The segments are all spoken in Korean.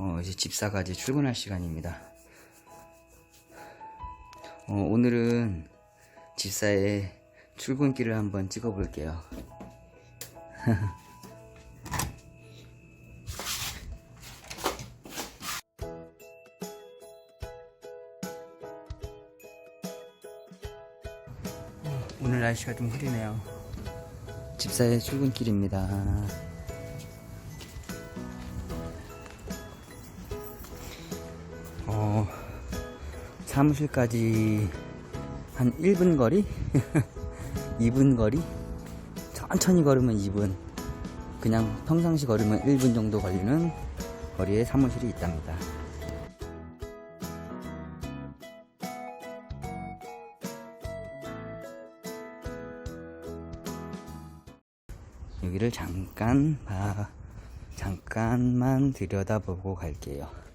어, 이제 집사가 이제 출근할 시간입니다. 어, 오늘은 집사의 출근길을 한번 찍어 볼게요. 오늘 날씨가 좀 흐리네요. 집사의 출근길입니다. 어, 사무실까지 한 1분 거리? 2분 거리? 천천히 걸으면 2분. 그냥 평상시 걸으면 1분 정도 걸리는 거리에 사무실이 있답니다. 여기를 잠깐 봐, 잠깐만 들여다보고 갈게요.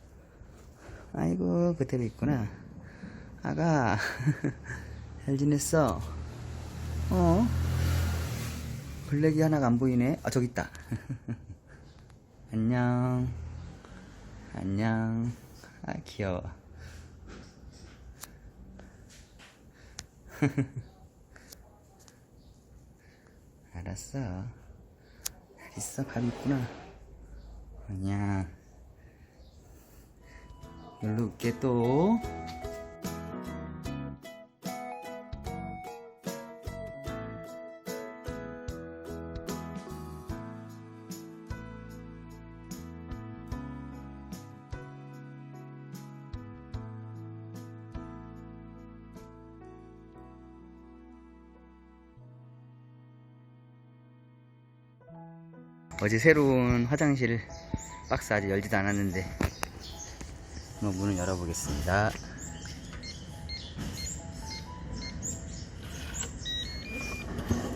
아이고, 그대로 있구나. 아가, 잘 지냈어? 어? 블랙이 하나가 안 보이네? 아, 저기 있다. 안녕. 안녕. 아, 귀여워. 알았어. 잘 있어, 밥 있구나. 아니 올게 또. 어제 새로운 화장실 박스 아직 열지도 않았는데 한번 문을 열어보겠습니다.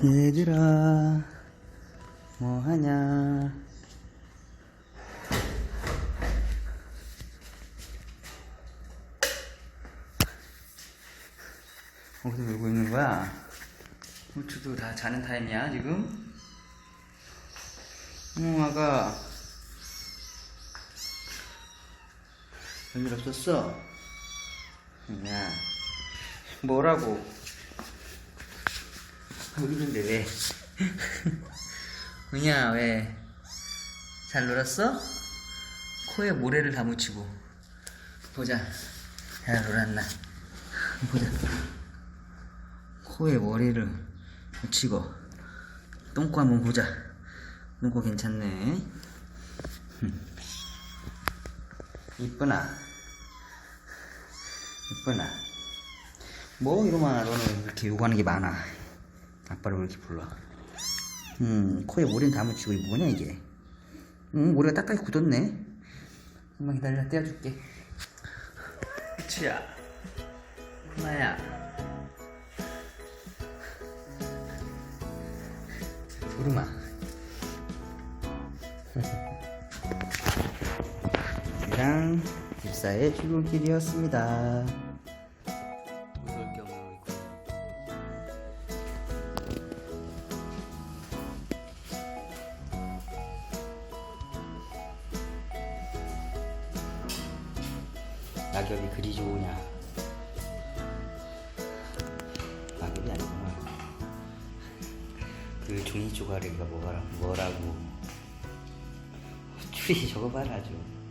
얘들아, 뭐하냐? 어디서 놀고 있는 거야? 후추도 다 자는 타임이야, 지금? 어, 아가. 별일 없었어? 야, 뭐라고? 있는데 왜? 은야, 왜? 잘 놀았어? 코에 모래를 다 묻히고. 보자. 잘 놀았나? 보자. 코에 모래를 묻히고. 똥꼬 한번 보자. 똥꼬 괜찮네. 흠. 이쁘나? 이쁘나? 뭐 이러면 너는 이렇게 요구하는 게 많아. 아빠를 왜 이렇게 불러? 음, 코에 모래는 다 묻히고 이게 뭐냐 이게? 음, 모래가 딱딱히 굳었네. 한번 기다려, 떼어줄게. 치야, 하나야. 구름아. 이상 집사의 출근길이었습니다. 무서울 게 없는 우리 구름. 낙엽이 그리 좋으냐? 낙엽이 아니구나. 그 종이 쪼가리가 뭐라, 뭐라고. 추리 좀.